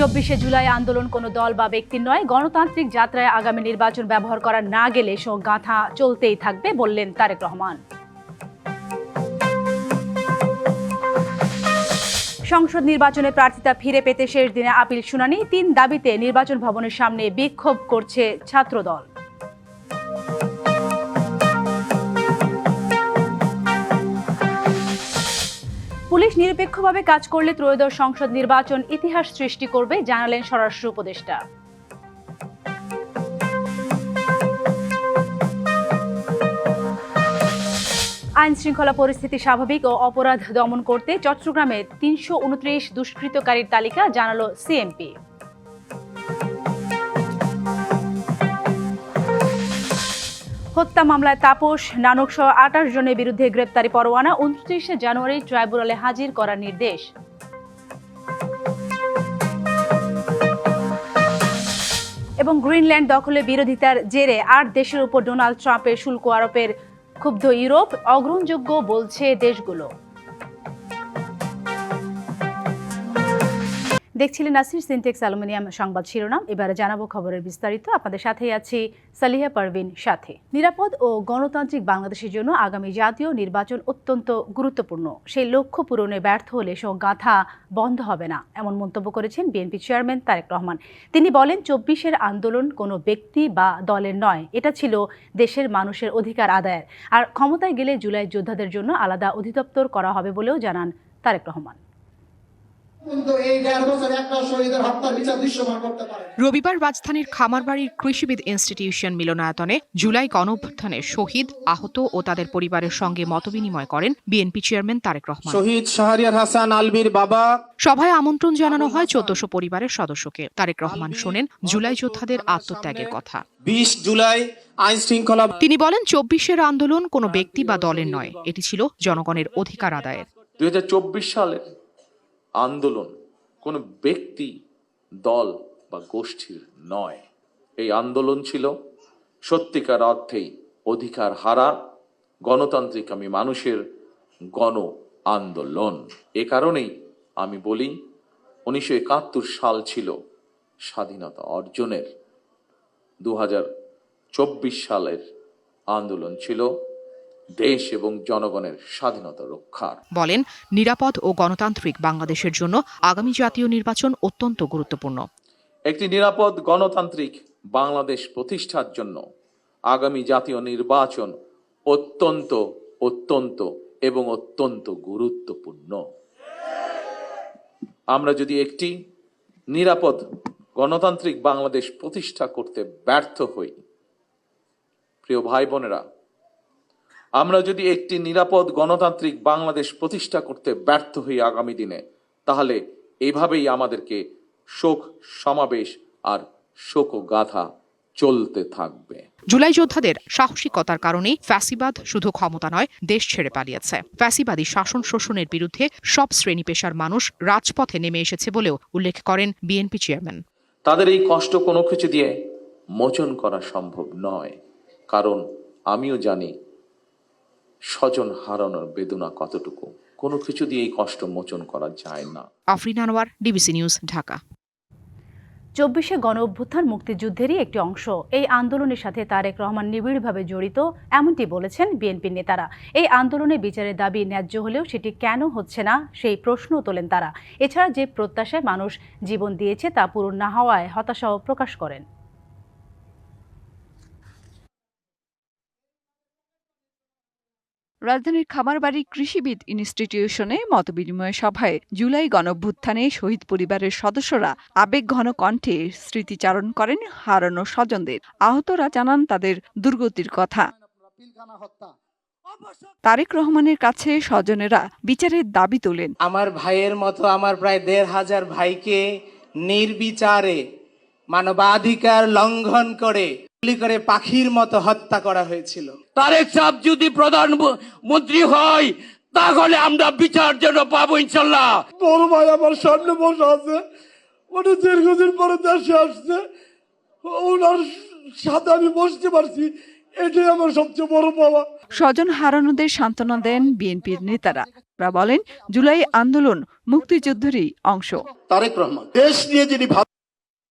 চব্বিশে জুলাই আন্দোলন কোনো দল বা ব্যক্তির নয়, গণতান্ত্রিক যাত্রায় আগামী নির্বাচন ব্যবহার করা না গেলে সো গাঁথা চলতেই থাকবে বললেন তারেক রহমান। সংসদ নির্বাচনে প্রার্থিতা ফিরে পেতে শেষ দিনে আপিল শুনানি, তিন দাবিতে নির্বাচন ভবনের সামনে বিক্ষোভ করছে ছাত্রদল। পুলিশ নিরপেক্ষভাবে কাজ করলে ত্রয়োদশ সংসদ নির্বাচন ইতিহাস সৃষ্টি করবে, জানালেন স্বরাষ্ট্র উপদেষ্টা। আইন শৃঙ্খলা পরিস্থিতি স্বাভাবিক ও অপরাধ দমন করতে চট্টগ্রামে তিনশো উনত্রিশ দুষ্কৃতকারীর তালিকা, জানালো সিএমপি। হত্যা মামলায় তাপস নানক সহ আঠাশ জনের বিরুদ্ধে গ্রেপ্তারি পরোয়ানা, উনত্রিশে জানুয়ারি ট্রাইব্যুনালে হাজির করার নির্দেশ। এবং গ্রিনল্যান্ড দখলে বিরোধিতার জেরে আট দেশের উপর ডোনাল্ড ট্রাম্পের শুল্ক আরোপের ক্ষুব্ধ ইউরোপ, অগ্রহণযোগ্য বলছে দেশগুলো। দেখছিলেন নাসির, সিনটেক্স অ্যালুমিনিয়াম সংবাদ শিরোনাম। এবারে জানাব খবরের বিস্তারিত। আপনাদের সাথেই আছি সালিহা পারভিন সাথে। নিরাপদ ও গণতান্ত্রিক বাংলাদেশের জন্য আগামী জাতীয় নির্বাচন অত্যন্ত গুরুত্বপূর্ণ। সেই লক্ষ্য পূরণে ব্যর্থ হলে সব গাথা বন্ধ হবে না, এমন মন্তব্য করেছেন বিএনপি চেয়ারম্যান তারেক রহমান। তিনি বলেন, চব্বিশের আন্দোলন কোনো ব্যক্তি বা দলের নয়, এটা ছিল দেশের মানুষের অধিকার আদায়ের। আর ক্ষমতায় গেলে জুলাই যোদ্ধাদের জন্য আলাদা অধিদপ্তর করা হবে বলেও জানান তারেক রহমান। রবিবার রাজধানীর খামারবাড়ির কৃষিবিদ ইনস্টিটিউশন মিলনায়তনে জুলাই গণঅভ্যুত্থানে শহীদ আহত ও তাদের পরিবারের সঙ্গে মতবিনিময় করেন বিএনপি চেয়ারম্যান তারেক রহমান। শহীদ শাহরিয়ার হাসান আলবির বাবা। সভায় আমন্ত্রণ জানানো হয় চোদ্দশো পরিবারের সদস্যকে। তারেক রহমান শোনেন জুলাই যোদ্ধাদের আত্মত্যাগের কথা। বিশ জুলাই আইন শৃঙ্খলা তিনি বলেন চব্বিশের আন্দোলন কোনো ব্যক্তি বা দলের নয়। এটি ছিল জনগণের অধিকার আদায়ের। দুই সালের আন্দোলন কোনো ব্যক্তি, দল বা গোষ্ঠীর নয়। এই আন্দোলন ছিল সত্যিকার অর্থেই অধিকার হারা গণতান্ত্রিক আমি মানুষের গণ আন্দোলন। এ কারণেই আমি বলি, উনিশশো একাত্তর সাল ছিল স্বাধীনতা অর্জনের। দু হাজার চব্বিশ সালের আন্দোলন ছিল দেশ এবং জনগণের স্বাধীনতা রক্ষার। বলেন নিরাপদ ও গণতান্ত্রিক বাংলাদেশের জন্য আগামী জাতীয় নির্বাচন অত্যন্ত গুরুত্বপূর্ণ। একটি নিরাপদ গণতান্ত্রিক বাংলাদেশ প্রতিষ্ঠার জন্য আগামী জাতীয় নির্বাচন অত্যন্ত অত্যন্ত এবং অত্যন্ত গুরুত্বপূর্ণ। আমরা যদি একটি নিরাপদ গণতান্ত্রিক বাংলাদেশ প্রতিষ্ঠা করতে ব্যর্থ হই প্রিয় ভাই বোনেরা আমরা যদি একটি নিরাপদ গণতান্ত্রিক বাংলাদেশ প্রতিষ্ঠা করতে ব্যর্থ হই আগামী দিনে তাহলে এভাবেই আমাদেরকে শোক সমাবেশ আর শোকগাথা চলতে থাকবে। জুলাই যোদ্ধাদের সাহসিকতার কারণেই ফ্যাসিবাদ শুধু ক্ষমতা নয় দেশ ছেড়ে পালিয়েছে। ফ্যাসিবাদী শাসন শোষণের বিরুদ্ধে সব শ্রেণি পেশার মানুষ রাজপথে নেমে এসেছে বলেও উল্লেখ করেন বিএনপি চেয়ারম্যান। তাদের এই কষ্ট কোনো কিছু দিয়ে মোচন করা সম্ভব নয়। কারণ আমিও জানি স্বজন হারানোর বেদনা কতটুকু? কোনো কিছু দিয়ে এই কষ্ট মোচন করা যায় না। Afrin Anwar DBC news Dhaka. চব্বিশে গণ অভ্যুত্থান মুক্তিযুদ্ধেরই একটি অংশ। এই আন্দোলনের সাথে তারেক রহমান নিবিড়ভাবে জড়িত এমনটি বলেছেন বিএনপির নেতারা। এই আন্দোলনে বিচারের দাবি ন্যায্য হলেও সেটি কেন হচ্ছে না সেই প্রশ্ন তোলেন তারা। এছাড়া যে প্রত্যাশায় মানুষ জীবন দিয়েছে তা পূরণ না হওয়ায় হতাশাও প্রকাশ করেন। রাজধানীর খামারবাড়ি কৃষিবিদ ইনস্টিটিউশনে মতবিনিময় সভায় জুলাই গণভ্যুত্থানে শহীদ পরিবারের সদস্যরা আবেগঘন কণ্ঠে স্মৃতিচারণ করেন হারানো স্বজনদের। আহতরা জানান তাদের দুর্গতির কথা। তারেক রহমানের কাছে স্বজনেরা বিচারের দাবি তোলেন। আমার ভাইয়ের মতো আমার প্রায় দেড় হাজার ভাইকে নির্বিচারে মানবাধিকার লঙ্ঘন করে গুলি করে পাখির মতো হত্যা করা হয়েছিল। তারেক সাহেব যদি প্রধান মন্ত্রী হয় তাহলে আমরা বিচার জন্য পাবো ইনশাল্লাহ। বড় ভাই আমার সামনে বসে আছে। উনি দীর্ঘদিন পরে দেশে আসছে। ওনার সাথে আমি বসতে পারছি। এটাই আমার সবচেয়ে বড় পাওয়া। স্বজন হারানোদের সান্ত্বনা দেন বিএনপির নেতারা। তারা বলেন জুলাই আন্দোলন মুক্তিযুদ্ধেরই অংশ। তারেক রহমান দেশ নিয়ে যিনি ভাবেন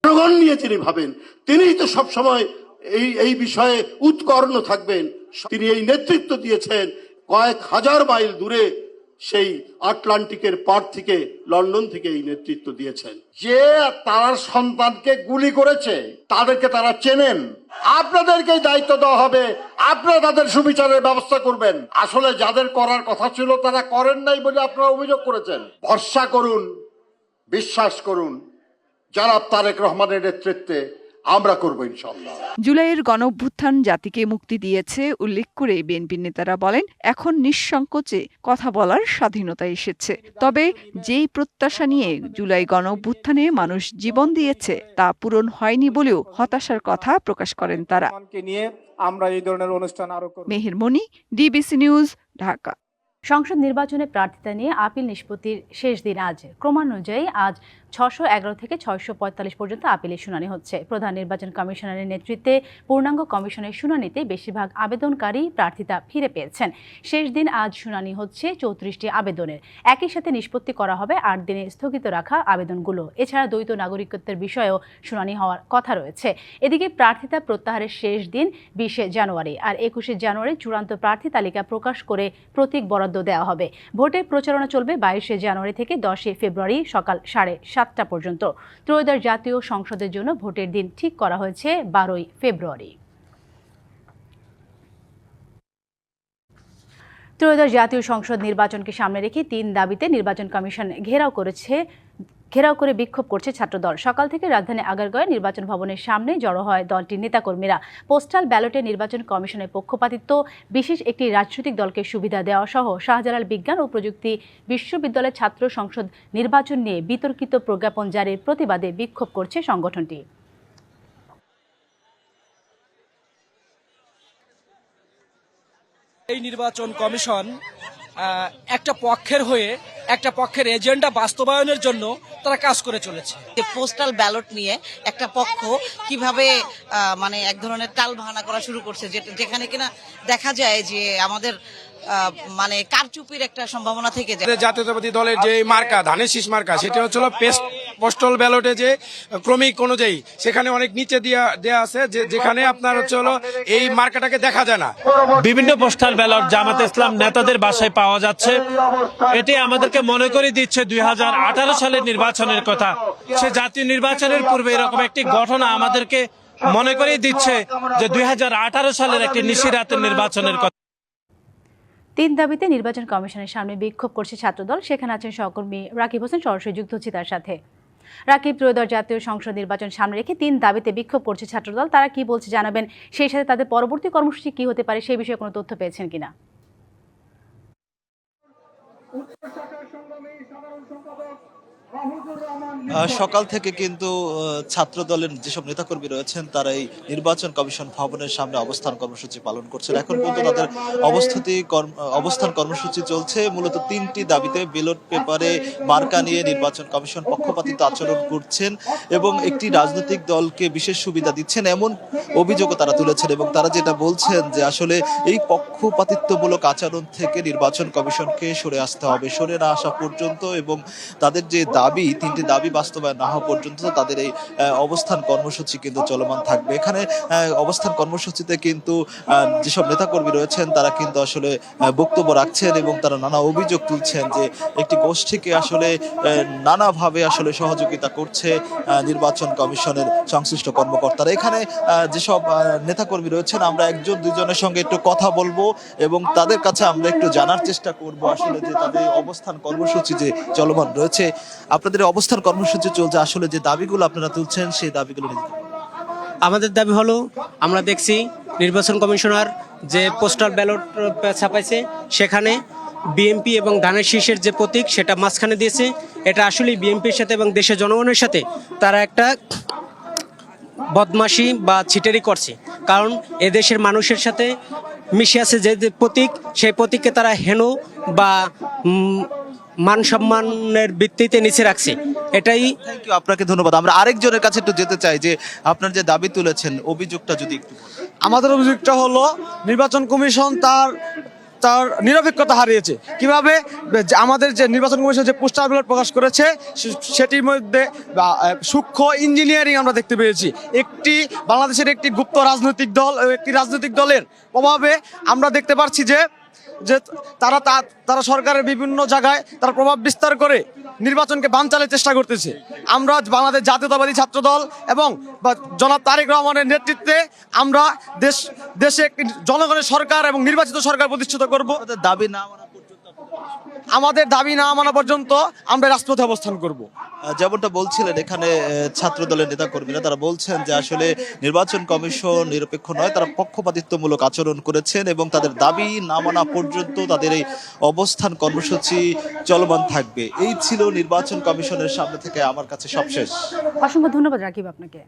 জনগণ নিয়ে যিনি ভাবেন তিনিই তো সবসময় এই এই বিষয়ে উৎকর্ণ থাকবেন। তিনি এই নেতৃত্ব দিয়েছেন কয়েক হাজার মাইল দূরে সেই আটলান্টিকের পার থেকে, লন্ডন থেকে এই নেতৃত্ব দিয়েছেন। যে তার সন্তানকে গুলি করেছে, তাদেরকে তারা চেনেন। আপনাদেরকে দায়িত্ব দেওয়া হবে। আপনারা তাদের সুবিচারের ব্যবস্থা করবেন। আসলে যাদের করার কথা ছিল, তারা করেন নাই বলে আপনারা অভিযোগ করেছেন। ভরসা করুন, বিশ্বাস করুন। জনাব তারেক রহমানের নেতৃত্বে আমরা করব ইনশাল্লাহ জুলাইয়ের গণঅভ্যুত্থান জাতিকে মুক্তি দিয়েছে উল্লেখ করে বিএনপির নেতারা বলেন এখন নিঃসংকোচে কথা বলার স্বাধীনতা এসেছে। তবে যেই প্রত্যাশা নিয়ে জুলাই গণঅভ্যুত্থানে মানুষ জীবন দিয়েছে তা পূরণ হয়নি বলেও হতাশার কথা প্রকাশ করেন তারা। আমরা এই ধরনের অনুষ্ঠান আরও মেহের মনি ডিবিসি নিউজ ঢাকা। সংসদ নির্বাচনে প্রার্থিতা নিয়ে আপিল নিষ্পত্তির শেষ দিন আজ। ক্রমানুযায়ী আজ ছশো এগারো থেকে ছয়শো পঁয়তাল্লিশ পর্যন্ত আপিলের শুনানি হচ্ছে। প্রধান নির্বাচন কমিশনারের নেতৃত্বে পূর্ণাঙ্গ কমিশনের শুনানিতে বেশিরভাগ আবেদনকারী প্রার্থিতা ফিরে পেয়েছেন। শেষ দিন আজ শুনানি হচ্ছে চৌত্রিশটি আবেদনের। একই সাথে নিষ্পত্তি করা হবে আট দিনে স্থগিত রাখা আবেদনগুলো। এছাড়া দ্বৈত নাগরিকত্বের বিষয়েও শুনানি হওয়ার কথা রয়েছে। এদিকে প্রার্থিতা প্রত্যাহারের শেষ দিন বিশে জানুয়ারি আর একুশে জানুয়ারি চূড়ান্ত প্রার্থী তালিকা প্রকাশ করে প্রতীক বরাদ্দ দেওয়া হবে। ভোটের প্রচারণা চলবে বাইশে জানুয়ারি থেকে দশই ফেব্রুয়ারি সকাল সাড়ে সাতটা পর্যন্ত। ত্রয়োদশ জাতীয় সংসদের জন্য ভোটের দিন ঠিক করা হয়েছে বারোই ফেব্রুয়ারি। ত্রয়োদশ জাতীয় সংসদ নির্বাচনকে সামনে রেখে তিন দাবিতে নির্বাচন কমিশন ঘেরাও করেছে ঘেরাও করে বিক্ষোভ করছে ছাত্রদল। সকাল থেকে রাজধানী আগারগাঁয়ে নির্বাচন ভবনের সামনে জড়ো হয় দলটির নেতাকর্মীরা। পোস্টাল ব্যালটে নির্বাচন কমিশনের পক্ষপাতিত্ব, বিশেষ একটি রাজনৈতিক দলকে সুবিধা দেওয়া সহ শাহজালাল বিজ্ঞান ও প্রযুক্তি বিশ্ববিদ্যালয়ের ছাত্র সংসদ নির্বাচন নিয়ে বিতর্কিত প্রজ্ঞাপন জারির প্রতিবাদে বিক্ষোভ করছে সংগঠনটি। এই নির্বাচন কমিশন একটা পক্ষের হয়ে একটা পক্ষের এজেন্ডা বাস্তবায়নের জন্য তারা কাজ করে চলেছে। যে পোস্টাল ব্যালট নিয়ে একটা পক্ষ কীভাবে মানে এক ধরনের টাল ভাঙা করা শুরু করছে যেটা- যেখানে কিনা দেখা যায় যে আমাদের মানে কারচুপির একটা সম্ভাবনা থেকে যায়। জাতীয়তাবাদী দলের যে মার্কা ধানের শীষ মার্কা সেটা হচ্ছিল পেস্ট পোস্টাল ব্যালটে যে ক্রমিক অনুযায়ী সেখানে অনেক নিচে দিয়া দেয়া আছে যে যেখানে আপনার হচ্ছে হলো এই মার্কাটাকে দেখা যায় না। বিভিন্ন পোস্টাল ব্যালট জামাত ইসলাম নেতাদের বাসায় পাওয়া যাচ্ছে। এটি আমাদেরকে মনে করে দিচ্ছে দুই হাজার আঠারো সালের নির্বাচনের কথা। সে জাতীয় নির্বাচনের পূর্বে এরকম একটি ঘটনা আমাদেরকে মনে করে দিচ্ছে যে দুই হাজার আঠারো সালের একটি নিশিরাতের নির্বাচনের কথা। তিন দাবিতে নির্বাচন কমিশনের সামনে বিক্ষোভ করছে ছাত্রদল। সেখানে আছেন সহকর্মী রাকিব হোসেন সরাসরি যুক্ত হচ্ছে তার সাথে। রাকিব ত্রয়োদশ জাতীয় সংসদ নির্বাচন সামনে রেখে তিন দাবিতে বিক্ষোভ করছে ছাত্রদল। তারা কি বলছে জানাবেন? সেই সাথে তাদের পরবর্তী কর্মসূচি কি হতে পারে? সেই বিষয়ে কোনো তথ্য পেয়েছেন কিনা? সকাল থেকে কিন্তু ছাত্র দলের যেসব নেতাকর্মী রয়েছেন, তারা এই নির্বাচন কমিশন ভবনের সামনে অবস্থান কর্মসূচি পালন করছেন। এখন পর্যন্ত তাদের অবস্থিতি অবস্থান কর্মসূচি চলছে। মূলত তিনটি দাবিতে ব্যালট পেপারে মার্কা নিয়ে নির্বাচন কমিশন পক্ষপাতিত্ব আচরণ করছেন এবং একটি রাজনৈতিক দলকে বিশেষ সুবিধা দিচ্ছেন এমন অভিযোগও তারা তুলেছেন এবং তারা যেটা বলছেন যে আসলে এই পক্ষপাতিত্বমূলক আচরণ থেকে নির্বাচন কমিশনকে সরে আসতে হবে। সরে না আসা পর্যন্ত এবং তাদের যে দাবি, তিনটি দাবি বাস্তবায়ন না হওয়া পর্যন্ত তাদের এই অবস্থান কর্মসূচি কিন্তু চলমান থাকবে। এখানে অবস্থান কর্মসূচিতে কিন্তু যেসব নেতাকর্মী রয়েছেন, তারা কিন্তু আসলে বক্তব্য রাখছেন এবং তারা নানা অভিযোগ তুলছেন যে একটি গোষ্ঠীকে আসলে নানাভাবে আসলে সহযোগিতা করছে নির্বাচন কমিশনের সংশ্লিষ্ট কর্মকর্তারা। এখানে যেসব নেতাকর্মী রয়েছেন, আমরা একজন দুজনের সঙ্গে একটু কথা বলব এবং তাদের কাছে আমরা একটু জানার চেষ্টা করব আসলে যে তাদের অবস্থান কর্মসূচি যে চলমান রয়েছে। আপনাদের অবস্থান কর্মসূচি চলছে, আসলে যে দাবিগুলো আপনারা তুলছেন, সেই দাবিগুলো আমাদের দাবি হলো, আমরা দেখছি নির্বাচন কমিশনার যে পোস্টাল ব্যালট ছাপাইছে, সেখানে বিএনপি এবং ধানের শীষের যে প্রতীক, সেটা মাঝখানে দিয়েছে। এটা আসলে বিএনপির সাথে এবং দেশের জনগণের সাথে তারা একটা বদমাশি বা ছিটেরি করছে। কারণ এদেশের মানুষের সাথে মিশে আছে যে প্রতীক, সেই প্রতীককে তারা হেন বা মান সম্মানের ভিত্তিতে নিচে রাখছে। এটাই থ্যাংক ইউ আপনাকে ধন্যবাদ। আমরা আরেকজনের কাছে একটু যেতে চাই যে আপনার যে দাবি তুলেছেন অভিযোগটা যদি একটু আমাদের অভিযোগটা হলো নির্বাচন কমিশন তার তার নিরপেক্ষতা হারিয়েছে। কীভাবে? যে আমাদের যে নির্বাচন কমিশন যে পোস্টার ব্যালট প্রকাশ করেছে সে- সেটির মধ্যে সূক্ষ্ম ইঞ্জিনিয়ারিং আমরা দেখতে পেয়েছি। একটি বাংলাদেশের একটি গুপ্ত রাজনৈতিক দল ও একটি রাজনৈতিক দলের প্রভাবে আমরা দেখতে পাচ্ছি যে যে তারা তারা সরকারের বিভিন্ন জায়গায় তার প্রভাব বিস্তার করে নির্বাচনকে বানচালের চেষ্টা করতেছে। আমরা বাংলাদেশ জাতীয়তাবাদী ছাত্রদল এবং জনাব তারেক রহমানের নেতৃত্বে আমরা দেশ, দেশে জনগণের সরকার এবং নির্বাচিত সরকার প্রতিষ্ঠিত করব। দাবি না আমাদের দাবি না মানা পর্যন্ত আমরা রাজপথে অবস্থান করব। যেমনটা বলছিলেন এখানে ছাত্র দলের নেতা কর্মীরা তারা বলছেন যে আসলে নির্বাচন কমিশন নিরপেক্ষ নয় তারা পক্ষপাতিত্বমূলক আচরণ করেছেন এবং তাদের দাবি না মানা পর্যন্ত তাদের এই অবস্থান কর্মসূচি চলমান থাকবে। এই ছিল নির্বাচন কমিশনের সামনে থেকে আমার কাছে সবশেষ। অসংখ্য ধন্যবাদ রাকিব আপনাকে।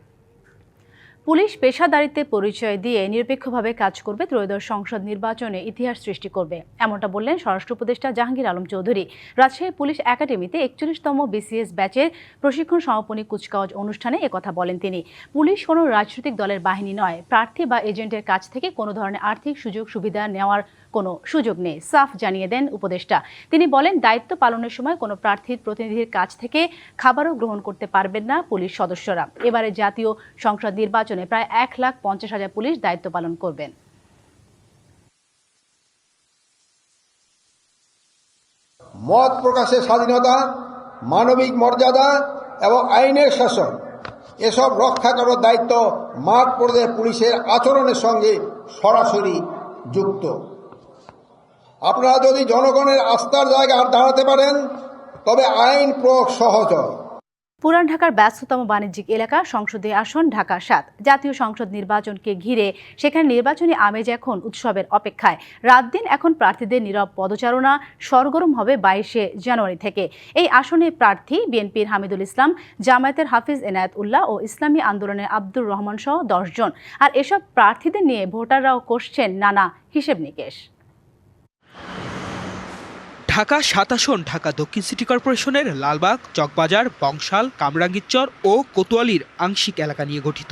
পুলিশ পেশাদারিত্বে পরিচয় দিয়ে নিরপেক্ষভাবে কাজ করবে ত্রয়োদশ সংসদ নির্বাচনে ইতিহাস সৃষ্টি করবে। এমনটা বললেন স্বরাষ্ট্র উপদেষ্টা জাহাঙ্গীর আলম চৌধুরী। রাজশাহী পুলিশ একাডেমিতে একচল্লিশতম বিসিএস ব্যাচের প্রশিক্ষণ সমাপনী কুচকাওয়াজ অনুষ্ঠানে একথা বলেন তিনি। পুলিশ কোনো রাজনৈতিক দলের বাহিনী নয়। প্রার্থী বা এজেন্টের কাছ থেকে কোনো ধরনের আর্থিক সুযোগ সুবিধা নেওয়ার কোনো সুযোগ নেই। সাফ জানিয়ে দেন উপদেষ্টা। তিনি বলেন, দায়িত্ব পালনের সময় কোনো প্রার্থীর প্রতিনিধির কাছ থেকে খাবারও গ্রহণ করতে পারবেন না পুলিশ সদস্যরা। এবারে জাতীয় সংসদ নির্বাচনে প্রায় এক লাখ পঞ্চাশ হাজার পুলিশ দায়িত্ব পালন করবেন। মত প্রকাশের স্বাধীনতা, মানবিক মর্যাদা এবং আইনের শাসন, এসব রক্ষা করার দায়িত্ব মাঠ পর্যায়ে পুলিশের আচরণের সঙ্গে সরাসরি যুক্ত। আপনারা যদি জনগণের আস্থার জায়গায় দাঁড়াতে পারেন, তবে আইন প্রয়োগ সহজ। পুরান ঢাকার ব্যস্ততম বাণিজ্যিক এলাকা সংসদীয় আসন ঢাকা সাত। জাতীয় সংসদ নির্বাচনকে ঘিরে সেখানে নির্বাচনী আমেজ এখন উৎসবের অপেক্ষায়। রাত দিন এখন প্রার্থীদের নীরব পদচারণা, সরগরম হবে বাইশে জানুয়ারি থেকে। এই আসনে প্রার্থী বিএনপির হামিদুল ইসলাম, জামায়াতের হাফিজ এনায়েত উল্লাহ ও ইসলামী আন্দোলনের আব্দুর রহমান সহ দশজন আর এসব প্রার্থীদের নিয়ে ভোটাররাও করছেন নানা হিসেব নিকেশ। ঢাকা সাত আসন ঢাকা দক্ষিণ সিটি কর্পোরেশনের লালবাগ চকবাজার বংশাল কামরাঙ্গীরচর ও কোতোয়ালির আংশিক এলাকা নিয়ে গঠিত।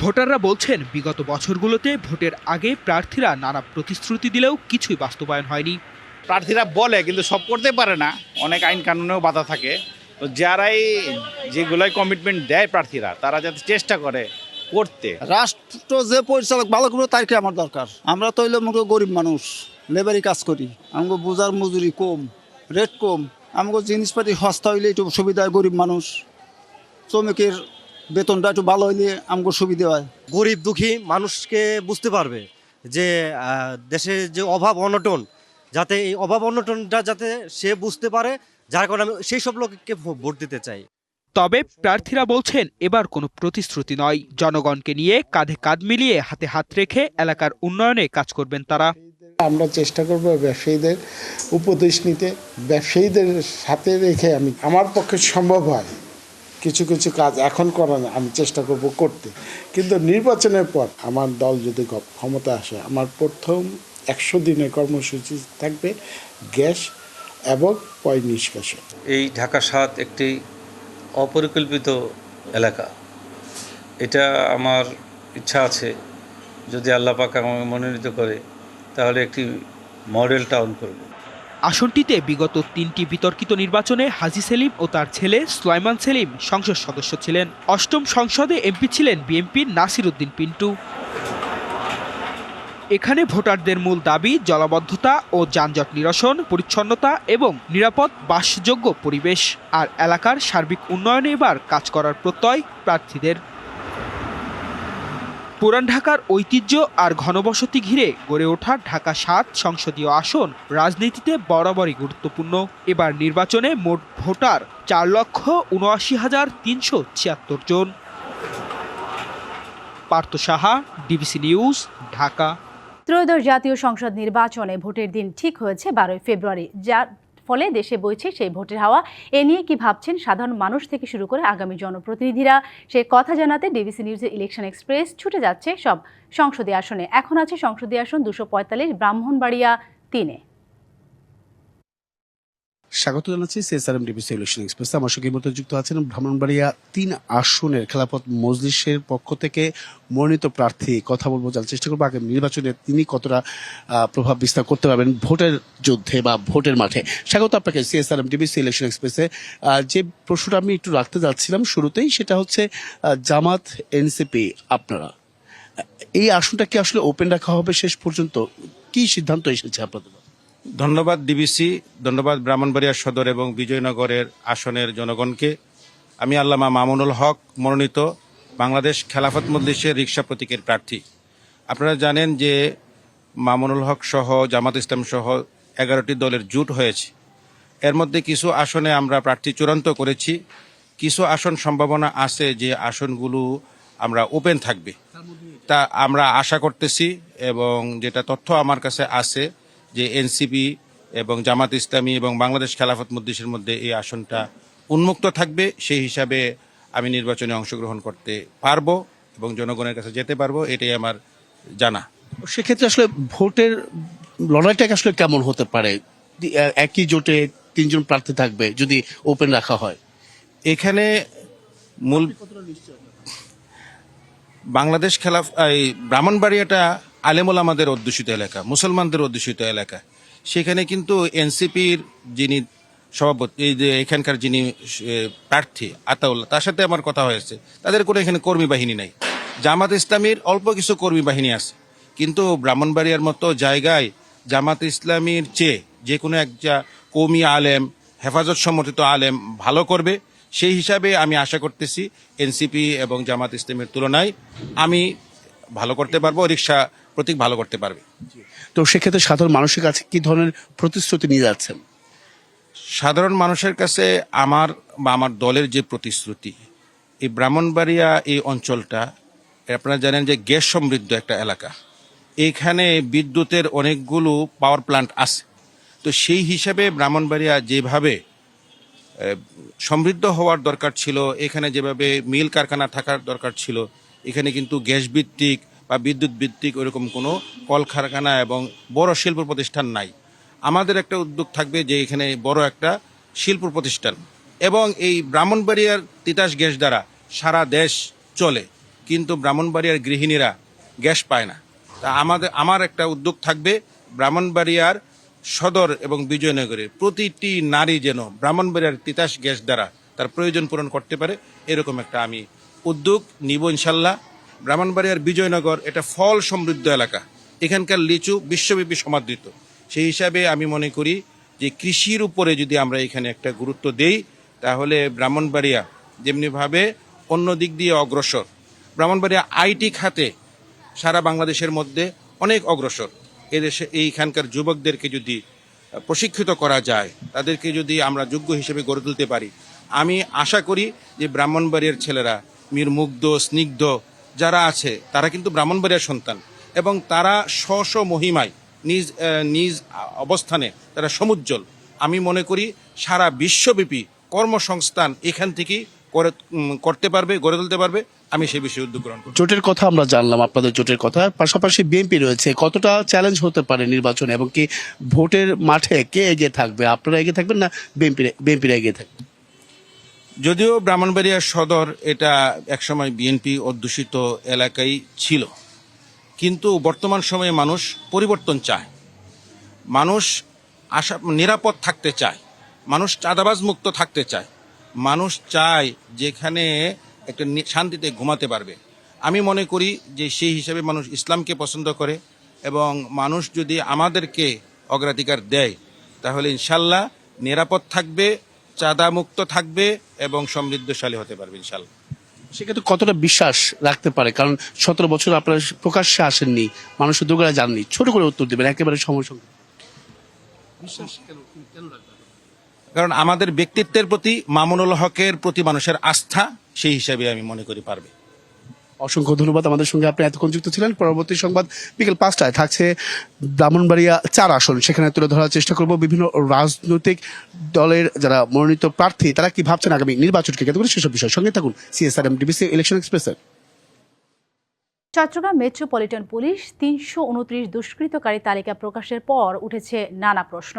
ভোটাররা বলছেন বিগত বছরগুলোতে ভোটের আগে প্রার্থীরা নানা প্রতিশ্রুতি দিলেও কিছুই বাস্তবায়ন হয়নি। প্রার্থীরা বলে কিন্তু সব করতে পারে না। অনেক আইন কানুনেও বাধা থাকে। তো যারাই যেগুলোই কমিটমেন্ট দেয় প্রার্থীরা তারা যাতে চেষ্টা করে করতে। রাষ্ট্র যে পরিচালক ভালো করবে তারকে আমার দরকার। আমরা তো হইলে মুখে গরিব মানুষ। লেবারি কাজ করি। আমাকে বোঝার মজুরি কম রেট কম। আমাকে জিনিসপাতি সস্তা হইলে একটু সুবিধা হয় গরিব মানুষ। শ্রমিকের বেতনটা একটু ভালো হইলে আমাকে সুবিধা হয়। গরিব দুঃখী মানুষকে বুঝতে পারবে যে দেশে যে অভাব অনটন যাতে এই অভাব অনটনটা যাতে সে বুঝতে পারে যার কারণে আমি সেই সব লোককে ভো- ভোট দিতে চাই। তবে প্রার্থীরা বলছেন এবার কোনো প্রতিশ্রুতি নয়। জনগণকে নিয়ে কাঁধে কাঁধ মিলিয়ে হাতে হাত রেখে এলাকার উন্নয়নে কাজ করবেন তারা। আমরা চেষ্টা করব ব্যবসায়ীদের উপদেশ নিতে। ব্যবসায়ীদের সাথে রেখে আমি, আমার পক্ষে সম্ভব হয়। কিছু কিছু কাজ এখন করা না আমি চেষ্টা করব করতে। কিন্তু নির্বাচনের পর আমার দল যদি ক্ষমতা আসে, আমার প্রথম একশো দিনের কর্মসূচি থাকবে গ্যাস এবং পয় নিষ্কাশন। এই ঢাকা সাত একটি অপরিকল্পিত এলাকা। এটা আমার ইচ্ছা আছে, যদি আল্লাহ পাক আমাকে মনোনীত করে। তাহলে একটি মডেল টাউন করব। আসনটিতে বিগত তিনটি বিতর্কিত নির্বাচনে হাজি সেলিম ও তার ছেলে সুলাইমান সেলিম সংসদ সদস্য ছিলেন। অষ্টম সংসদে এমপি ছিলেন বিএনপির নাসির উদ্দিন পিন্টু। এখানে ভোটারদের মূল দাবি জলাবদ্ধতা ও যানজট নিরসন, পরিচ্ছন্নতা এবং নিরাপদ বাসযোগ্য পরিবেশ। আর এলাকার সার্বিক উন্নয়নে এবার কাজ করার প্রত্যয় প্রার্থীদের। পুরান ঢাকার ঐতিহ্য আর ঘনবসতি ঘিরে গড়ে ওঠা ঢাকা সাত সংসদীয় আসন রাজনীতিতে বরাবরই গুরুত্বপূর্ণ। এবার নির্বাচনে মোট ভোটার চার লক্ষ উনআশি হাজার তিনশো ছিয়াত্তর জন। Partha Saha DBC news Dhaka. ত্রয়োদশ জাতীয় সংসদ নির্বাচনে ভোটের দিন ঠিক হয়েছে বারোই ফেব্রুয়ারি, যার ফলে দেশে বইছে সেই ভোটের হাওয়া। এ নিয়ে কি ভাবছেন সাধারণ মানুষ থেকে শুরু করে আগামী জনপ্রতিনিধিরা? সে কথা জানাতে ডিবিসি নিউজের ইলেকশন এক্সপ্রেস ছুটে যাচ্ছে সব সংসদীয় আসনে। এখন আছে সংসদীয় আসন দুশো পঁয়তাল্লিশ ব্রাহ্মণবাড়িয়া তিনে। স্বাগত জানাচ্ছি সিএসআরএম ডিবিসি ইলেকশন এক্সপ্রেস। আমার সঙ্গে মতো যুক্ত আছেন ব্রাহ্মণবাড়িয়া তিন আসনের খেলাপথ মজলিসের পক্ষ থেকে মনোনীত প্রার্থী। কথা বলব, জানার চেষ্টা করব, আগামী নির্বাচনে তিনি কতটা প্রভাব বিস্তার করতে পারবেন ভোটের যুদ্ধে বা ভোটের মাঠে। স্বাগত আপনাকে সিএসআরএম ডিবিসি ইলেকশন এক্সপ্রেসে। যে প্রশ্নটা আমি একটু রাখতে যাচ্ছিলাম শুরুতেই সেটা হচ্ছে জামাত, এনসিপি, আপনারা। এই আসনটা কি আসলে ওপেন রাখা হবে শেষ পর্যন্ত? কি সিদ্ধান্ত এসেছে আপনাদের? ধন্যবাদ ডিবিসি, ধন্যবাদ ব্রাহ্মণবাড়িয়া সদর এবং বিজয়নগরের আসনের জনগণকে। আমি আল্লামা মামুনুল হক, মনোনীত বাংলাদেশ খেলাফত মজলিসের রিক্সা প্রতীকের প্রার্থী। আপনারা জানেন যে মামুনুল হক সহ, জামাত ইসলাম সহ এগারোটি দলের জুট হয়েছে। এর মধ্যে কিছু আসনে আমরা প্রার্থী চূড়ান্ত করেছি। কিছু আসন সম্ভাবনা আছে যে আসনগুলো আমরা ওপেন থাকবে। তা আমরা আশা করতেছি এবং যেটা তথ্য আমার কাছে আছে যে এনসিপি এবং জামাত ইসলামী এবং বাংলাদেশ খেলাফত মজলিসের মধ্যে এই আসনটা উন্মুক্ত থাকবে সেই হিসাবে আমি নির্বাচনে অংশগ্রহণ করতে পারব এবং জনগণের কাছে যেতে পারব এটাই আমার জানা। সেক্ষেত্রে আসলে ভোটের লড়াইটাকে আসলে কেমন হতে পারে? একই জোটে তিনজন প্রার্থী থাকবে যদি ওপেন রাখা হয়। এখানে মূল বাংলাদেশ খেলা এই ব্রাহ্মণবাড়িয়াটা আলেমুল আমাদের অধ্যুষিত এলাকা, মুসলমানদের অধ্যুষিত এলাকা। সেখানে কিন্তু এনসিপির যিনি সভাপতি, এই যে এখানকার যিনি প্রার্থী আতাউল্লাহ, তার সাথে আমার কথা হয়েছে। তাদের কোনো এখানে কর্মী বাহিনী নাই। জামাত ইসলামীর অল্প কিছু কর্মী বাহিনী আছে। কিন্তু ব্রাহ্মণবাড়িয়ার মতো জায়গায় জামাত ইসলামীর চেয়ে যে কোনো একটা কৌমি আলেম, হেফাজত সমর্থিত আলেম ভালো করবে, সেই হিসাবে আমি আশা করতেছি এনসিপি এবং জামাত ইসলামের তুলনায় আমি ভালো করতে পারব। রিক্সা প্রতীক ভালো করতে পারবে। তো সেক্ষেত্রে সাধারণ মানুষের কাছে কি ধরনের প্রতিশ্রুতি নিয়ে যাচ্ছেন? সাধারণ মানুষের কাছে আমার বা আমার দলের যে প্রতিশ্রুতি এই ব্রাহ্মণবাড়িয়া এই অঞ্চলটা আপনারা জানেন যে গ্যাস সমৃদ্ধ একটা এলাকা। এখানে বিদ্যুতের অনেকগুলো পাওয়ার প্ল্যান্ট আছে। তো সেই হিসাবে ব্রাহ্মণবাড়িয়া যেভাবে সমৃদ্ধ হওয়ার দরকার ছিল এখানে যেভাবে মিল কারখানা থাকার দরকার ছিল এখানে কিন্তু গ্যাস ভিত্তিক বা বিদ্যুৎ ভিত্তিক ওইরকম কোনো কলকারখানা এবং বড় শিল্প প্রতিষ্ঠান নাই। আমাদের একটা উদ্যোগ থাকবে যে এখানে বড় একটা শিল্প প্রতিষ্ঠান। এবং এই ব্রাহ্মণবাড়িয়ার তিতাস গ্যাস দ্বারা সারা দেশ চলে, কিন্তু ব্রাহ্মণবাড়িয়ার গৃহিণীরা গ্যাস পায় না। তা আমাদের, আমার একটা উদ্যোগ থাকবে ব্রাহ্মণবাড়িয়ার সদর এবং বিজয়নগরের প্রতিটি নারী যেন ব্রাহ্মণবাড়িয়ার তিতাস গ্যাস দ্বারা তার প্রয়োজন পূরণ করতে পারে, এরকম একটা আমি উদ্যোগ নিব ইনশাল্লাহ। ব্রাহ্মণবাড়িয়ার বিজয়নগর এটা ফল সমৃদ্ধ এলাকা। এখানকার লিচু বিশ্বব্যাপী সমাদৃত। সেই হিসাবে আমি মনে করি যে কৃষির উপরে যদি আমরা এখানে একটা গুরুত্ব দেই, তাহলে ব্রাহ্মণবাড়িয়া যেমনিভাবে অন্য দিক দিয়ে অগ্রসর। ব্রাহ্মণবাড়িয়া আইটি খাতে সারা বাংলাদেশের মধ্যে অনেক অগ্রসর। এদেশে এইখানকার যুবকদেরকে যদি প্রশিক্ষিত করা যায়, তাদেরকে যদি আমরা যোগ্য হিসেবে গড়ে তুলতে পারি, আমি আশা করি যে ব্রাহ্মণবাড়িয়ার ছেলেরা মীর মুগ্ধ স্নিগ্ধ যারা আছে, তারা কিন্তু ব্রাহ্মণবাড়িয়ার সন্তান এবং তারা স্ব স্ব মহিমায় নিজ নিজ অবস্থানে তারা সমুজ্জ্বল। আমি মনে করি সারা বিশ্বব্যাপী কর্মসংস্থান এখান থেকেই করে করতে পারবে, গড়ে তুলতে পারবে। আমি সে বিষয়ে উদ্যোগ গ্রহণ করব জোটের কথা আমরা জানলাম, আপনাদের জোটের কথা। পাশাপাশি বিএনপি রয়েছে, কতটা চ্যালেঞ্জ হতে পারে নির্বাচনে এবং কি ভোটের মাঠে কে এগিয়ে থাকবে? আপনারা এগিয়ে থাকবেন না বিএনপি বিএনপির এগিয়ে থাকবে? যদিও ব্রাহ্মণবাড়িয়া সদর এটা একসময় বিএনপি অধ্যুষিত এলাকায় ছিল। কিন্তু বর্তমান সময়ে মানুষ পরিবর্তন চায়। মানুষ আশা, নিরাপদ থাকতে চায়। মানুষ চাঁদাবাজ মুক্ত থাকতে চায়। মানুষ চায় যেখানে একটা শান্তিতে ঘুমাতে পারবে। আমি মনে করি যে সেই হিসাবে মানুষ ইসলামকে পছন্দ করে এবং মানুষ যদি আমাদেরকে অগ্রাধিকার দেয়, তাহলে ইনশাল্লাহ নিরাপদ থাকবে চাঁদা মুক্ত থাকবে এবং সমৃদ্ধশালী হতে পারবে ইনশাল্লাহ সেক্ষেত্রে কতটা বিশ্বাস রাখতে পারে? কারণ সতেরো বছর আপনার প্রকাশ্যে আসেননি মানুষের দোকানে জাননি ছোট করে উত্তর দেবেন একেবারে সময় কারণ আমাদের ব্যক্তিত্বের প্রতি মামুনুল হকের প্রতি মানুষের আস্থা সেই হিসাবে আমি মনে করি পারবে। অসংখ্য ধন্যবাদ আমাদের সঙ্গে। আপনি এতক্ষণ যুক্ত ছিলেন। পরবর্তী সংবাদ বিকেল পাঁচটায় থাকছে ব্রাহ্মণবাড়িয়া চার আসন। সেখানে তুলে ধরার চেষ্টা করব বিভিন্ন রাজনৈতিক দলের যারা মনোনীত প্রার্থী। তারা কি ভাবছেন আগামী নির্বাচনকে কেন্দ্র করে? সেসব বিষয় সঙ্গে থাকুন। সিএসআর এম ডিবিসি ইলেকশন এক্সপ্রেসের চট্টগ্রাম মেট্রোপলিটন পুলিশ তিনশো উনত্রিশ দুষ্কৃতকারী তালিকা প্রকাশের পর উঠেছে নানা প্রশ্ন।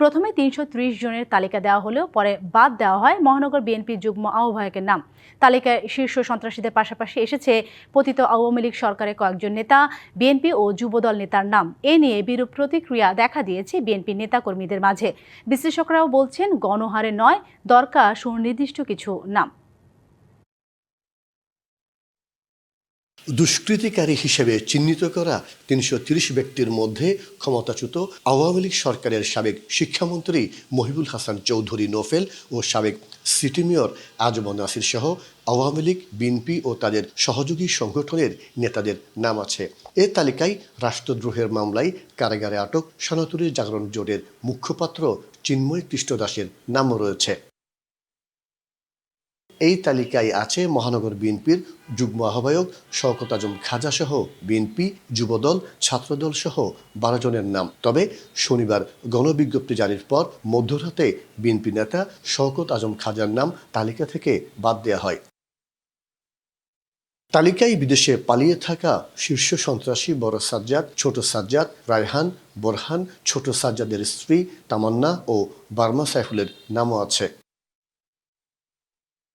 প্রথমে তিনশো ত্রিশ জনের তালিকা দেওয়া হলেও পরে বাদ দেওয়া হয় মহানগর বিএনপি যুগ্ম আহ্বায়কের নাম। তালিকায় শীর্ষ সন্ত্রাসীদের পাশাপাশি এসেছে পতিত আওয়ামী লীগ সরকারের কয়েকজন নেতা, বিএনপি ও যুবদল নেতার নাম। এ নিয়ে বিরূপ প্রতিক্রিয়া দেখা দিয়েছে বিএনপি নেতাকর্মীদের মাঝে। বিশ্লেষকরাও বলছেন, গণহারে নয়, দরকার সুনির্দিষ্ট কিছু নাম। দুষ্কৃতিকারী হিসেবে চিহ্নিত করা তিনশো ব্যক্তির মধ্যে ক্ষমতাচ্যুত আওয়ামী লীগ সরকারের সাবেক শিক্ষামন্ত্রী মহিবুল হাসান চৌধুরী নোফেল ও সাবেক সিটি মেয়র আজম নাসির সহ আওয়ামী লীগ, বিএনপি ও তাদের সহযোগী সংগঠনের নেতাদের নাম আছে। এ তালিকায় রাষ্ট্রদ্রোহের মামলায় কারাগারে আটক সনাতনী জাগরণ জোটের মুখপাত্র চিন্ময় কৃষ্ণ দাসের নামও রয়েছে। এই তালিকায় আছে মহানগর বিএনপির যুগ্ম আহ্বায়ক শওকত আজম খাজা সহ বিএনপি, যুবদল, ছাত্রদল সহ বারো জনের নাম। তবে শনিবার গণবিজ্ঞপ্তি জারির পর মধ্যরাতে বিএনপি নেতা শওকত আজম খাজার নাম তালিকা থেকে বাদ দেওয়া হয়। তালিকায় বিদেশে পালিয়ে থাকা শীর্ষ সন্ত্রাসী বড় সাজ্জাদ, ছোট সাজ্জাদ, রায়হান, বোরহান, ছোট সাজ্জাদের স্ত্রী তামান্না ও বার্মা সাইফুলের নামও আছে।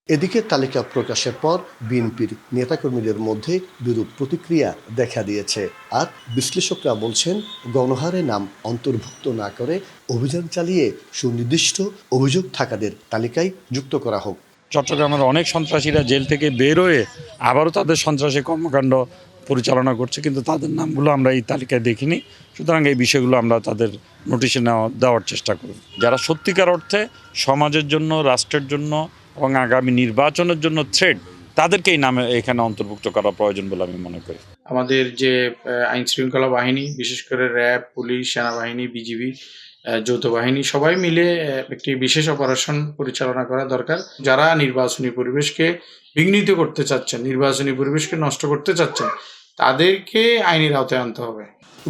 এদিকে তালিকা প্রকাশের পর বিএনপির নেতাকর্মীদের মধ্যে বিরূপ প্রতিক্রিয়া দেখা দিয়েছে। আর বিশ্লেষকরা বলছেন, গণহারে নাম অন্তর্ভুক্ত না করে অভিযান চালিয়ে সুনির্দিষ্ট অভিযোগ থাকাদের তালিকায় যুক্ত করা হোক। চট্টগ্রামের অনেক সন্ত্রাসীরা জেল থেকে বের হয়ে আবারও তাদের সন্ত্রাসী কর্মকাণ্ড পরিচালনা করছে, কিন্তু তাদের নামগুলো আমরা এই তালিকায় দেখিনি। সুতরাং এই বিষয়গুলো আমরা তাদের নোটিশে নেওয়া, দেওয়ার চেষ্টা করব। যারা সত্যিকার অর্থে সমাজের জন্য, রাষ্ট্রের জন্য এবং আগামী নির্বাচনের জন্য থ্রেড তাদেরকে এই নামে এখানে অন্তর্ভুক্ত করা প্রয়োজন বলে আমি মনে করি। আমাদের যে আইন শৃঙ্খলা বাহিনী, বিশেষ করে র্যাব, পুলিশ, সেনাবাহিনী, বিজিবি যৌথ বাহিনী, সবাই মিলে একটি বিশেষ অপারেশন পরিচালনা করা দরকার। যারা নির্বাচনী পরিবেশকে বিঘ্নিত করতে চাচ্ছেন, নির্বাচনী পরিবেশকে নষ্ট করতে চাচ্ছেন, তাদেরকে আইনের আওতায় আনতে হবে।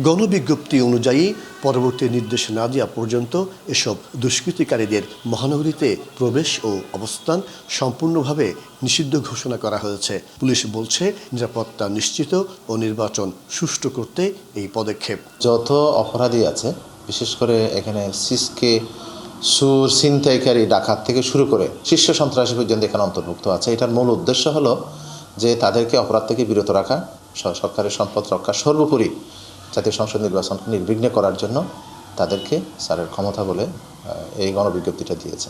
গণবিজ্ঞপ্তি অনুযায়ী পরবর্তী নির্দেশ না দেওয়া পর্যন্ত এসব দুষ্কৃতিকারীদের মহানগরীতে প্রবেশ ও অবস্থান সম্পূর্ণভাবে নিষিদ্ধ ঘোষণা করা হয়েছে। পুলিশ বলছে, নিরাপত্তা নিশ্চিত ও নির্বাচন সুষ্ঠু করতে এই পদক্ষেপ। যত অপরাধী আছে, বিশেষ করে এখানে সিসকে, সুর ছিনতাইকারী ডাকাত থেকে শুরু করে শীর্ষ সন্ত্রাসী পর্যন্ত এখানে অন্তর্ভুক্ত আছে। এটার মূল উদ্দেশ্য হলো যে তাদেরকে অপরাধ থেকে বিরত রাখা সরকারের সম্পদ রক্ষা সর্বোপরি জাতীয় সংসদ নির্বাচনকে নির্বিঘ্ন করার জন্য তাদেরকে স্যারের ক্ষমতা বলে এই গণবিজ্ঞপ্তিটা দিয়েছে।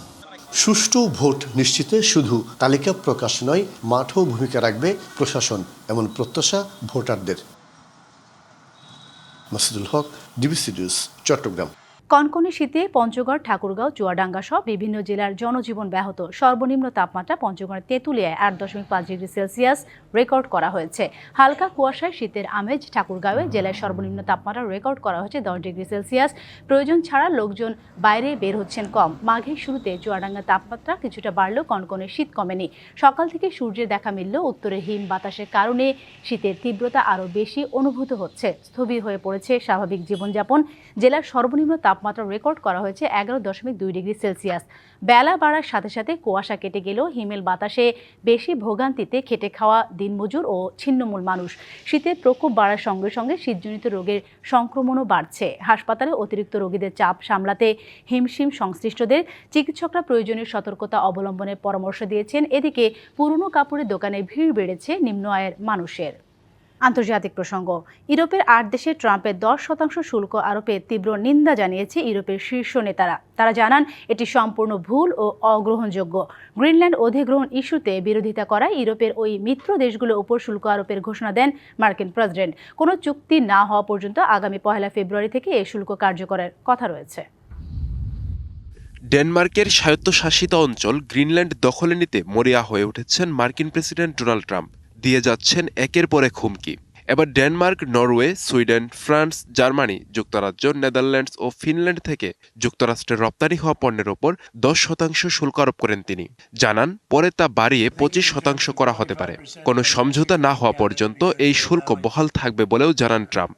সুষ্ঠু ভোট নিশ্চিতে শুধু তালিকা প্রকাশ নয় মাঠও ভূমিকা রাখবে প্রশাসন এমন প্রত্যাশা ভোটারদের। Masudul Haque DBC news Chattogram. কনকনে শীতে পঞ্চগড় ঠাকুরগাঁও চুয়াডাঙ্গা সহ বিভিন্ন জেলার জনজীবন ব্যাহত। সর্বনিম্ন তাপমাত্রা পঞ্চগড়ের তেঁতুলিয়ায় আট দশমিক পাঁচ ডিগ্রি সেলসিয়াস রেকর্ড করা হয়েছে। হালকা কুয়াশায় শীতের আমেজ ঠাকুরগাঁওয়ে জেলায় সর্বনিম্ন তাপমাত্রা রেকর্ড করা হয়েছে দশ ডিগ্রি সেলসিয়াস। প্রয়োজন ছাড়া লোকজন বাইরে বের হচ্ছেন কম। মাঘের শুরুতে চুয়াডাঙ্গার তাপমাত্রা কিছুটা বাড়লেও কনকনে শীত কমেনি। সকাল থেকে সূর্যের দেখা মিললেও উত্তরে হিম বাতাসের কারণে শীতের তীব্রতা আরও বেশি অনুভূত হচ্ছে। স্থবির হয়ে পড়েছে স্বাভাবিক জীবনযাপন। জেলার সর্বনিম্ন তাপমাত্রা রেকর্ড করা হয়েছে এগারো দশমিক দুই ডিগ্রি সেলসিয়াস। বেলা বাড়ার সাথে সাথে কুয়াশা কেটে গেলেও হিমেল বাতাসে বেশি ভোগান্তিতে খেটে খাওয়া দিনমজুর ও ছিন্নমূল মানুষ। শীতের প্রকোপ বাড়ার সঙ্গে সঙ্গে শীতজনিত রোগের সংক্রমণও বাড়ছে। হাসপাতালে অতিরিক্ত রোগীদের চাপ সামলাতে হিমশিম সংশ্লিষ্টদের চিকিৎসকরা প্রয়োজনীয় সতর্কতা অবলম্বনের পরামর্শ দিয়েছেন। এদিকে পুরনো কাপড়ের দোকানে ভিড় বেড়েছে নিম্ন আয়ের মানুষের। আন্তর্জাতিক প্রসঙ্গ। ইউরোপের আট দেশে ট্রাম্পের দশ শতাংশ শুল্ক আরোপের তীব্র নিন্দা জানিয়েছে ইউরোপের শীর্ষ নেতারা। তারা জানান, এটি সম্পূর্ণ ভুল ও অগ্রহণযোগ্য। গ্রিনল্যান্ড অধিগ্রহণ ইস্যুতে বিরোধিতা করায় ইউরোপের ওই মিত্র দেশগুলোর উপর শুল্ক আরোপের ঘোষণা দেন মার্কিন প্রেসিডেন্ট। কোনো চুক্তি না হওয়া পর্যন্ত আগামী পহেলা ফেব্রুয়ারি থেকে এই শুল্ক কার্যকরের কথা রয়েছে। ডেনমার্কের স্বায়ত্তশাসিত অঞ্চল গ্রিনল্যান্ড দখলে নিতে মরিয়া হয়ে উঠেছেন মার্কিন প্রেসিডেন্ট ডোনাল্ড ট্রাম্প। দিয়ে যাচ্ছেন একের পর এক হুমকি। এবার Denmark Norway Sweden France Germany যুক্তরাজ্য নেদারল্যান্ডস ও ফিনল্যান্ড থেকে যুক্তরাষ্ট্রের রপ্তানি হওয়া পণ্যের ওপর দশ শতাংশ শুল্ক আরোপ করেন তিনি। জানান পরে তা বাড়িয়ে পঁচিশ শতাংশ করা হতে পারে। কোনো সমঝোতা না হওয়া পর্যন্ত এই শুল্ক বহাল থাকবে বলেও জানান ট্রাম্প।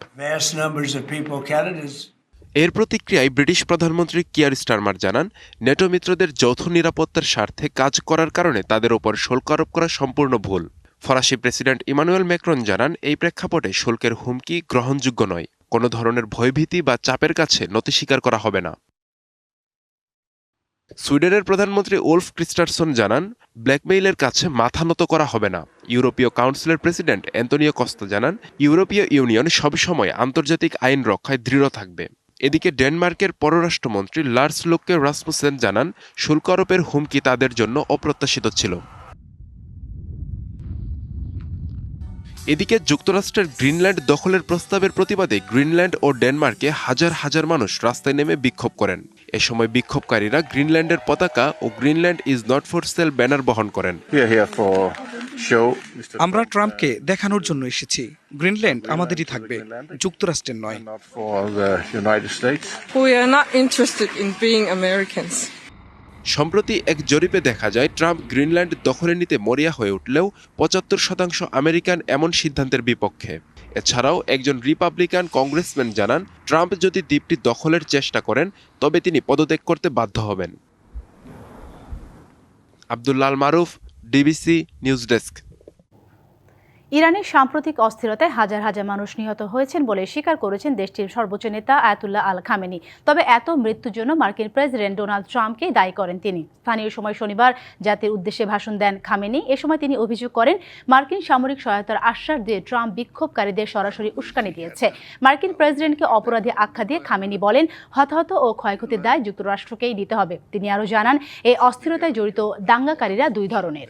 এর প্রতিক্রিয়ায় ব্রিটিশ প্রধানমন্ত্রী কিয়ার স্টারমার জানান নেটো মিত্রদের যৌথ নিরাপত্তার স্বার্থে কাজ করার কারণে তাদের ওপর শুল্ক আরোপ করা সম্পূর্ণ ভুল। ফরাসি প্রেসিডেন্ট ইমানুয়েল ম্যাক্রন জানান, এই প্রেক্ষাপটে শুল্কের হুমকি গ্রহণযোগ্য নয়। কোনো ধরনের ভয়ভীতি বা চাপের কাছে নতি স্বীকার করা হবে না। সুইডেনের প্রধানমন্ত্রী ওলফ ক্রিস্টারসন জানান, ব্ল্যাকমেইলের কাছে মাথা নত করা হবে না। ইউরোপীয় কাউন্সিলের প্রেসিডেন্ট অ্যান্তনিও কস্তা জানান, ইউরোপীয় ইউনিয়ন সবসময় আন্তর্জাতিক আইন রক্ষায় দৃঢ় থাকবে। এদিকে ডেনমার্কের পররাষ্ট্রমন্ত্রী লার্স লোককে রাসমুসেন জানান, শুল্ক আরোপের হুমকি তাদের জন্য অপ্রত্যাশিত ছিল। এদিকে যুক্তরাষ্ট্রের গ্রিনল্যান্ড দখলের প্রস্তাবের প্রতিবাদে গ্রিনল্যান্ড ও ডেনমার্কে হাজার হাজার মানুষ রাস্তায় নেমে বিক্ষোভ করেন। এ সময় বিক্ষোভকারীরা গ্রিনল্যান্ডের পতাকা ও Greenland is not for sale banner বহন করেন। আমরা ট্রাম্পকে দেখানোর জন্য এসেছি। গ্রিনল্যান্ড আমাদেরই থাকবে যুক্তরাষ্ট্রের নয়। We are not interested in being Americans. সম্প্রতি এক জরিপে দেখা যায়, ট্রাম্প গ্রিনল্যান্ড দখলে নিতে মরিয়া হয়ে উঠলেও পঁচাত্তর শতাংশ আমেরিকান এমন সিদ্ধান্তের বিপক্ষে। এছাড়াও একজন রিপাবলিকান কংগ্রেসম্যান জানান, ট্রাম্প যদি দ্বীপটি দখলের চেষ্টা করেন, তবে তিনি পদত্যাগ করতে বাধ্য হবেন। Abdullah Al Maruf, DBC news desk. ইরানের সাম্প্রতিক অস্থিরতায় হাজার হাজার মানুষ নিহত হয়েছেন বলে স্বীকার করেছেন দেশটির সর্বোচ্চ নেতা আয়াতুল্লাহ আল খামেনি। তবে এত মৃত্যুর জন্য মার্কিন প্রেসিডেন্ট ডোনাল্ড ট্রাম্পকে দায়ী করেন তিনি। স্থানীয় সময় শনিবার জাতির উদ্দেশ্যে ভাষণ দেন খামেনি। এ সময় তিনি অভিযোগ করেন, মার্কিন সামরিক সহায়তার আশ্বাস দিয়ে ট্রাম্প বিক্ষোভকারীদের সরাসরি উস্কানি দিয়েছে। মার্কিন প্রেসিডেন্টকে অপরাধী আখ্যা দিয়ে খামেনি বলেন, হতাহত ও ক্ষয়ক্ষতির দায় যুক্তরাষ্ট্রকেই দিতে হবে। তিনি আরও জানান, এই অস্থিরতায় জড়িত দাঙ্গাকারীরা দুই ধরনের।